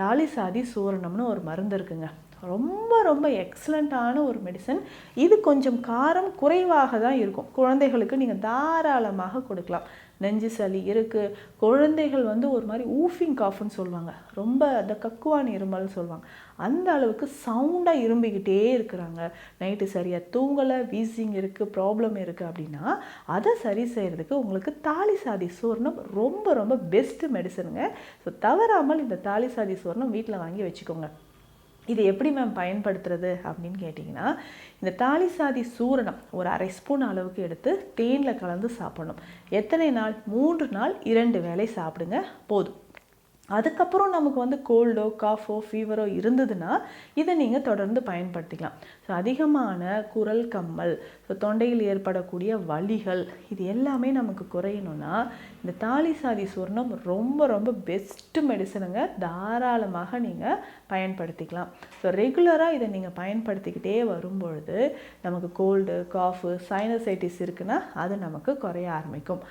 தாலிசாதி சூரணம்னு ஒரு மருந்து இருக்குங்க. ரொம்ப ரொம்ப எக்ஸலண்ட்டான ஒரு மெடிசன் இது கொஞ்சம் காரம் குறைவாக தான் இருக்கும். குழந்தைகளுக்கு நீங்கள் தாராளமாக கொடுக்கலாம். நெஞ்சு சளி இருக்குது குழந்தைகள் வந்து ஒரு மாதிரி ஊஃபிங் காஃப்னு சொல்லுவாங்க. ரொம்ப அந்த கக்குவான் இருமல்னு சொல்லுவாங்க. அந்த அளவுக்கு சவுண்டாக இரும்பிக்கிட்டே இருக்கிறாங்க. நைட்டு சரியாக தூங்கலை வீசிங் இருக்குது ப்ராப்ளம் இருக்குது அப்படின்னா அதை சரி செய்கிறதுக்கு உங்களுக்கு தாலி சாதி சூர்ணம் ரொம்ப ரொம்ப பெஸ்ட்டு மெடிசனுங்க ஸோ தவறாமல் இந்த தாலி சாதி சூர்ணம் வீட்டில் வாங்கி வச்சுக்கோங்க. இது எப்படி மேம் பயன்படுத்துறது அப்படின்னு கேட்டிங்கன்னா இந்த தாலி சாதி சூரணம் ஒரு அரை ஸ்பூன் அளவுக்கு எடுத்து தேனில் கலந்து சாப்பிடணும். எத்தனை நாள்? மூன்று நாள் இரண்டு வேளை சாப்பிடுங்க. போதும். அதுக்கப்புறம் நமக்கு வந்து கோல்டோ காஃபோ ஃபீவரோ இருந்ததுன்னா இதை நீங்கள் தொடர்ந்து பயன்படுத்திக்கலாம். ஸோ அதிகமான குரல் கம்மல் ஸோ தொண்டையில் ஏற்படக்கூடிய வலிகள் இது எல்லாமே நமக்கு குறையணும்னா இந்த தாலி சாதி சுவர்ணம் ரொம்ப ரொம்ப பெஸ்ட்டு மெடிசனுங்க தாராளமாக நீங்கள் பயன்படுத்திக்கலாம். ஸோ ரெகுலராக இதை நீங்கள் பயன்படுத்திக்கிட்டே வரும்பொழுது நமக்கு கோல்டு காஃபு சைனசைட்டிஸ் இருக்குன்னா அது நமக்கு குறைய ஆரம்பிக்கும்.